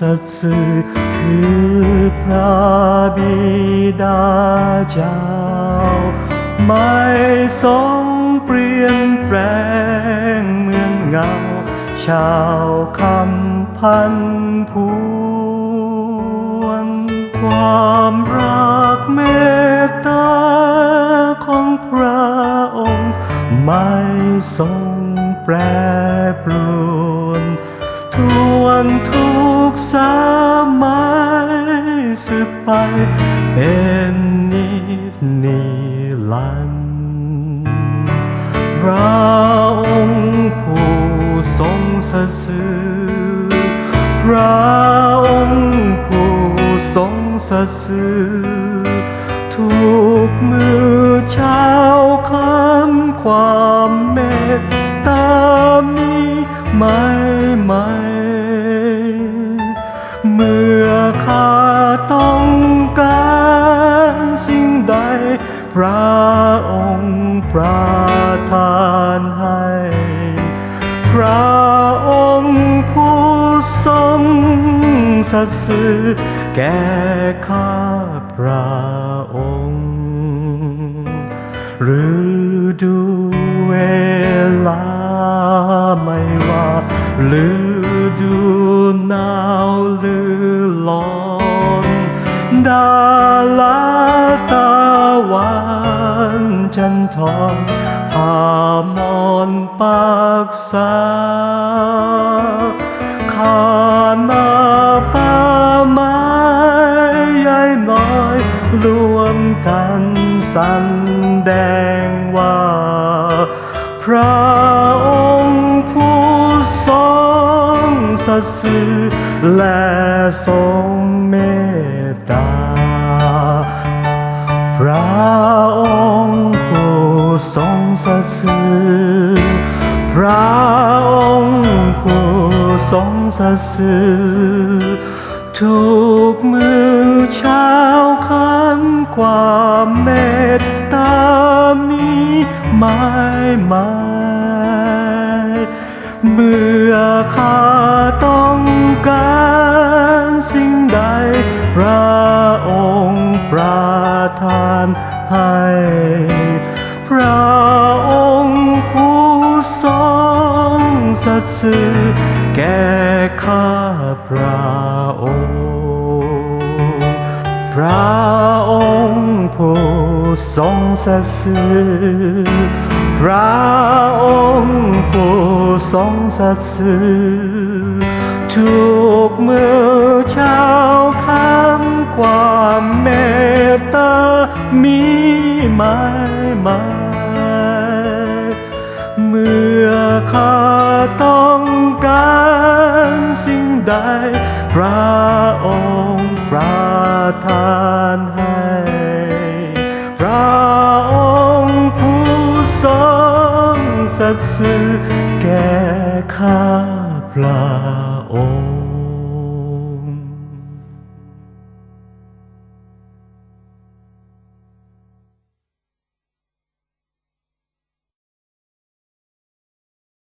สัตย์สื่อคือพระบิดาเจ้า ไม่ทรงเปลี่ยนแปลงเหมือนเงา ชาวคำพันพวนความรักเมตตาของพระองค์ ไม่ทรงแปรปรวนทว นทุกสามัยสืบไป เป็นนิจนิรันดร์พระองค์ผู้ทรงสัตย์สื่อพระองค์ผู้ทรงสัตย์สื่อทุกมือ พระองค์ประทานให้ พระองค์ผู้ทรงสัตย์สื่อแก่ข้าพระองค์หรือดูเวลาไม่ว่าหรือดู จันทรพามอนปากษาขานาป่าไม้ใหญ่น้อยรวมกันสันแดงว่า พระองค์ผู้ทรงสัตย์สื่อและทรงเมตตา พระองค์ ทรงสัตย์สื่อพระองค์ผู้ทรงสัตย์สื่อทุกมือเช้าคันความเมตตามีไม้ไม้เมื่อข้าต้องการสิ่งใด พระองค์ประทานให้ ระองค์ผู้ทรงสัตย์สื่อแก่ข้าพระองค์พระองค์ผู้ทรงสัตย์สื่อพระองค์ผู้ทรงสัตย์สื่อทุกเมื่อเช้าคำความเมตตามีไหมไหม เมื่อข้าต้องการสิ่งใด พระองค์ประทานให้ พระองค์ผู้ทรงสัตย์สื่อแก่ข้าพระองค์